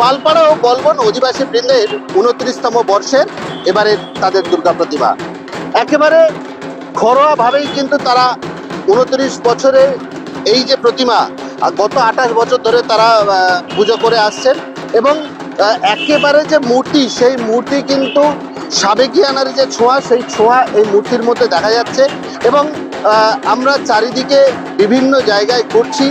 পালপাড়া ও বলবন অধিবাসী বৃন্দের উনত্রিশতম বর্ষের এবারে তাদের দুর্গা প্রতিমা। একেবারে ঘরোয়াভাবেই কিন্তু তারা উনত্রিশ বছরে এই যে প্রতিমা গত আঠাশ বছর ধরে তারা পুজো করে আসছেন এবং একেবারে যে মূর্তি, সেই মূর্তি কিন্তু সাবেকিয়ানার যে ছোঁয়া, সেই ছোঁয়া এই মূর্তির মধ্যে দেখা যাচ্ছে এবং আমরা চারিদিকে বিভিন্ন জায়গায় ঘুরছি।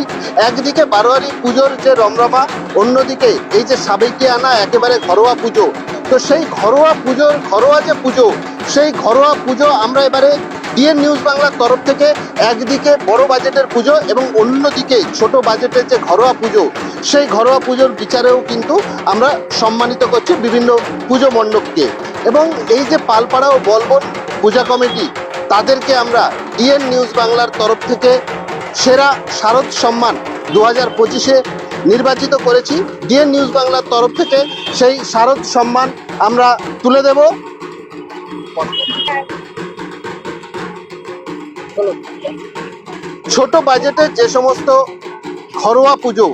একদিকে বারোয়ারি পুজোর যে রমরমা, অন্যদিকে এই যে সাবেকিয়ানা একেবারে ঘরোয়া পুজো। তো সেই ঘরোয়া পুজোর ঘরোয়া যে পুজো, সেই ঘরোয়া পুজো আমরা এবারে ডিএন নিউজ বাংলার তরফ থেকে একদিকে বড় বাজেটের পুজো এবং অন্যদিকে ছোট বাজেটের যে ঘরোয়া পুজো, সেই ঘরোয়া পুজোর বিচারেও কিন্তু আমরা সম্মানিত করছি বিভিন্ন পুজো মণ্ডপকে। এবং এই যে পালপাড়া ও বলবন পূজা কমিটি, তাদেরকে আমরা ডিএন নিউজ বাংলার তরফ থেকে সেরা শারদ সম্মান দু হাজার পঁচিশে নির্বাচিত করেছি। ডিএন নিউজ বাংলার তরফ থেকে সেই শারদ সম্মান আমরা তুলে দেব। ছোট বাজেটে যে সমস্ত ঘরোয়া পুজো,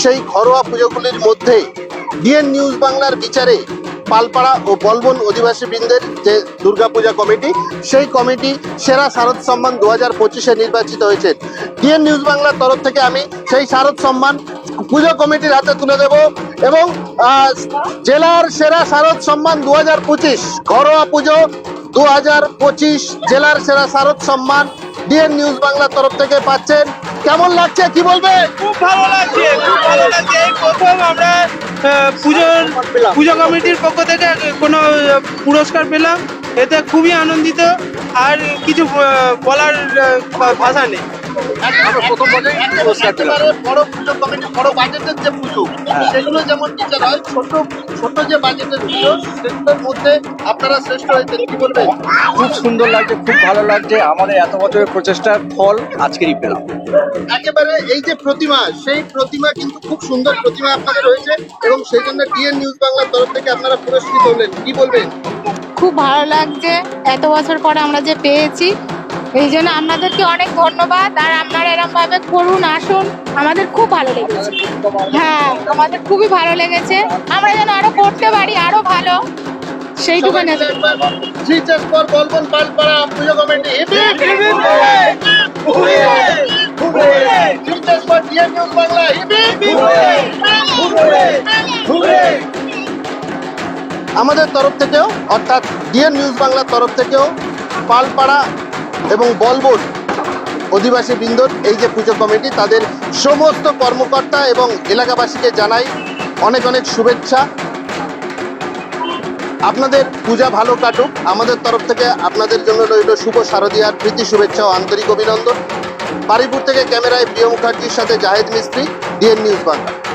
সেই ঘরোয়া পুজোগুলির মধ্যে ডিএন নিউজ বাংলার বিচারে পালপাড়া ও বলবন অধিবাসী বৃন্দের যে দুর্গাপূজা কমিটি, সেই কমিটি সেরা শারদ সম্মান দু হাজার পঁচিশে নির্বাচিত হয়েছে। ডিএন নিউজ বাংলার তরফ থেকে আমি সেই শারদ সম্মান পুজো কমিটির হাতে তুলে দেব এবং জেলার সেরা শারদ সম্মান দু হাজার পঁচিশ, ঘরোয়া পুজো দু হাজার পঁচিশ, জেলার সেরা শারদ সম্মান ডিএন নিউজ বাংলার তরফ থেকে পাচ্ছেন। কেমন লাগছে? কি বলবে? খুব ভালো লাগছে, খুব ভালো লাগছে। প্রথম আমরা পুজোর পুজো কমিটির পক্ষ থেকে কোনো পুরস্কার পেলাম। এতে খুবই আনন্দিত। আর কিছু বলার ভাষা নেই। প্রথম বছর একেবারে বড় পুজো কমিটি বড় বাজেটের যে পুজো সেগুলো যেমন বিচার হয় ছোট ছোট যে বাজেটের পুজো সেগুলোর মধ্যে আপনারা শ্রেষ্ঠ হয়েছেন। কি বলবেন? খুব সুন্দর লাগছে খুব ভালো লাগছে। আমাদের এত বছরের প্রচেষ্টার ফল আজকেরই পেলাম। একেবারে এই যে প্রতিমা সেই প্রতিমা কিন্তু খুব সুন্দর প্রতিমা আপনাদের রয়েছে এবং সেই জন্য ডিএন নিউজ বাংলার তরফ থেকে আপনারা পুরস্কৃত হলেন। কি বলবেন? খুব ভালো লাগছে। এত বছর পরে আমরা যে পেয়েছি এই জন্য আপনাদেরকে অনেক ধন্যবাদ আর আপনারা এরকম ভাবে করুন আসুন আমাদের খুব ভালো লেগেছে হ্যাঁ আমাদের খুবই ভালো লেগেছে আমরা যেন আরও করতে পারি আরও ভালো সেইটুকু বলবন পালপাড়া পুজো কমিটি বাংলা আমাদের তরফ থেকেও অর্থাৎ ডিএন নিউজ বাংলার তরফ থেকেও পালপাড়া এবং বলবন অধিবাসী বৃন্দর, এই যে পুজো কমিটি, তাদের সমস্ত কর্মকর্তা এবং এলাকাবাসীকে জানাই অনেক অনেক শুভেচ্ছা। আপনাদের পূজা ভালো কাটুক। আমাদের তরফ থেকে আপনাদের জন্য রইল শুভ শারদীয়ার প্রীতি শুভেচ্ছা ও আন্তরিক অভিনন্দন। বারিপুর থেকে ক্যামেরায় প্রিয় মুখার্জির সাথে জাহেদ মিস্ত্রি, ডিএন নিউজ বাংলা।